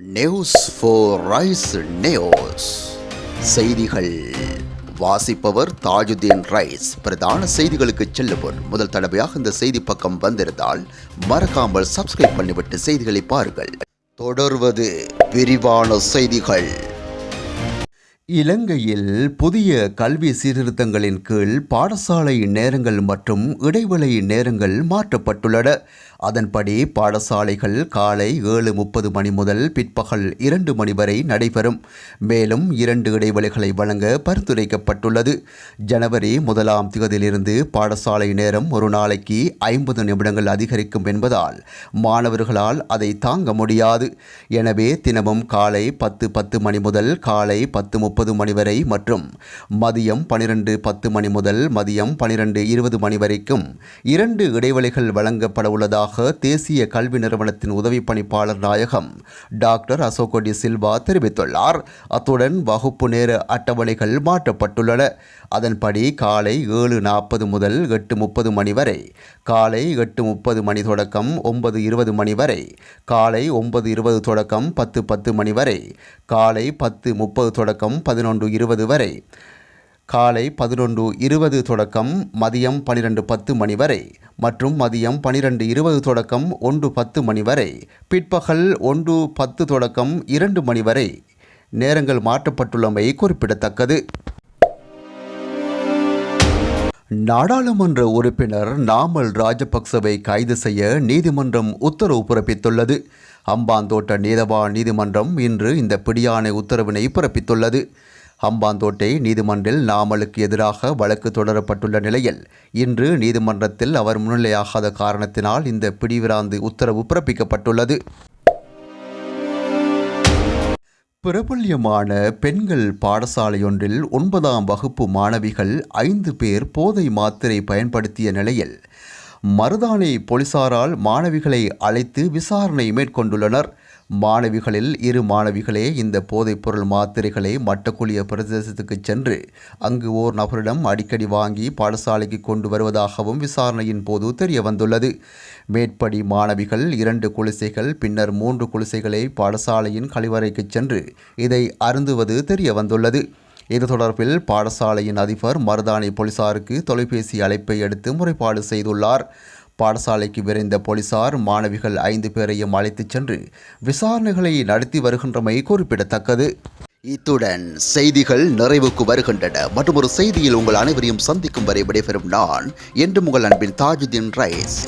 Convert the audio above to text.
News four rice news செய்திகள். வாசிப்பவர் Tajuddin rice. பிரதான செய்திகளுக்கு செல்லுவோர். முதல் தடவையாக இந்த செய்தி பக்கம் வந்திருந்தால் மறக்காமல் சப்ஸ்கிரைப் பண்ணிவிட்டு செய்திகளை பாருங்கள். தொடர்வது விரிவான செய்திகள். இலங்கையில் புதிய கல்வி சீர்திருத்தங்களின் கீழ் பாடசாலை நேரங்கள் மற்றும் இடைவெளி நேரங்கள் மாற்றப்பட்டுள்ளன. அதன்படி பாடசாலைகள் காலை ஏழு முப்பது மணி முதல் பிற்பகல் இரண்டு மணி வரை நடைபெறும். மேலும் இரண்டு இடைவெளிகளை வழங்க பரிந்துரைக்கப்பட்டுள்ளது. ஜனவரி முதலாம் தேதியிலிருந்து பாடசாலை நேரம் ஒரு நாளைக்கு ஐம்பது நிமிடங்கள் அதிகரிக்கும் என்பதால் மாணவர்களால் அதை தாங்க முடியாது. எனவே தினமும் காலை பத்து பத்து மணி முதல் காலை பத்து முப்பது மணி வரை மற்றும் மதியம் பனிரெண்டு பத்து மணி முதல் மதியம் பனிரெண்டு இருபது மணி வரைக்கும் இரண்டு இடைவெளிகள் வழங்கப்பட உள்ளதாக தேசிய கல்வி நிறுவனத்தின் உதவி பணிப்பாளர் நாயகம் டாக்டர் அசோகோடி சில்வா தெரிவித்துள்ளார். அத்துடன் வகுப்பு நேர அட்டவணைகள் மாற்றப்பட்டுள்ளன. அதன்படி காலை ஏழு நாற்பது முதல் எட்டு முப்பது மணி வரை காலை எட்டு முப்பது மணி தொடக்கம் ஒன்பது இருபது மணி வரை காலை ஒன்பது இருபது தொடக்கம் பத்து பத்து மணி வரை காலை பத்து முப்பது தொடக்கம் பதினொன்று இருபது வரை காலை பதினொன்று இருபது தொடக்கம் மதியம் பனிரெண்டு பத்து மணி வரை மற்றும் மதியம் பனிரெண்டு இருபது தொடக்கம் ஒன்று பத்து மணி வரை. பிற்பகல் ஒன்று பத்து தொடக்கம் இரண்டு மணி வரை. நேரங்கள் மாற்றப்பட்டுள்ளமை குறிப்பிடத்தக்கது. நாடாளுமன்ற உறுப்பினர் நாமல் ராஜபக்சவை கைது செய்ய நீதிமன்றம் உத்தரவு பிறப்பித்துள்ளது. அம்பாந்தோட்ட நீதவா நீதிமன்றம் இன்று இந்த பிடியாணை உத்தரவினை பிறப்பித்துள்ளது. ஹம்பாந்தோட்டை நீதிமன்றில் நாமலுக்கு எதிராக வழக்கு தொடரப்பட்டுள்ள நிலையில் இன்று நீதிமன்றத்தில் அவர் முன்னிலையாகாத காரணத்தினால் இந்த பிடிவிராந்து உத்தரவு பிறப்பிக்கப்பட்டுள்ளது. பிரபல்யமான பெண்கள் பாடசாலையொன்றில் ஒன்பதாம் வகுப்பு மாணவிகள் ஐந்து பேர் போதை மாத்திரை பயன்படுத்திய நிலையில் மருதானை போலீசாரால் மாணவிகளை அழைத்து விசாரணை மேற்கொண்டுள்ளனர். மாணவிகளில் இரு மாணவிகளே இந்த போதைப்பொருள் மாத்திரைகளை மட்டக்குழிய பிரதேசத்துக்கு சென்று அங்கு ஓர் நபரிடம் அடிக்கடி வாங்கி பாடசாலைக்கு கொண்டு வருவதாகவும் விசாரணையின் போது தெரிய வந்துள்ளது மேற்படி மாணவிகள் இரண்டு குளிசைகள் பின்னர் மூன்று குளிசைகளை பாடசாலையின் கழிவறைக்கு சென்று இதை அருந்துவது தெரிய வந்துள்ளது இது தொடர்பில் பாடசாலையின் அதிபர் மருதானி போலீசாருக்கு தொலைபேசி அழைப்பை எடுத்து முறைப்பாடு செய்துள்ளார். பாடசாலைக்கு விரைந்த போலீசார் மாணவிகள் ஐந்து பேரையும் அழைத்துச் சென்று விசாரணைகளை நடத்தி வருகின்றமை குறிப்பிடத்தக்கது. இத்துடன் செய்திகள் நிறைவுக்கு வருகின்றன. மற்றும் ஒரு செய்தியில் உங்கள் அனைவரையும் சந்திக்கும் வரை விடைபெறும் நான் என்று உங்கள் அன்பின் தாஜுதீன் ரைஸ்.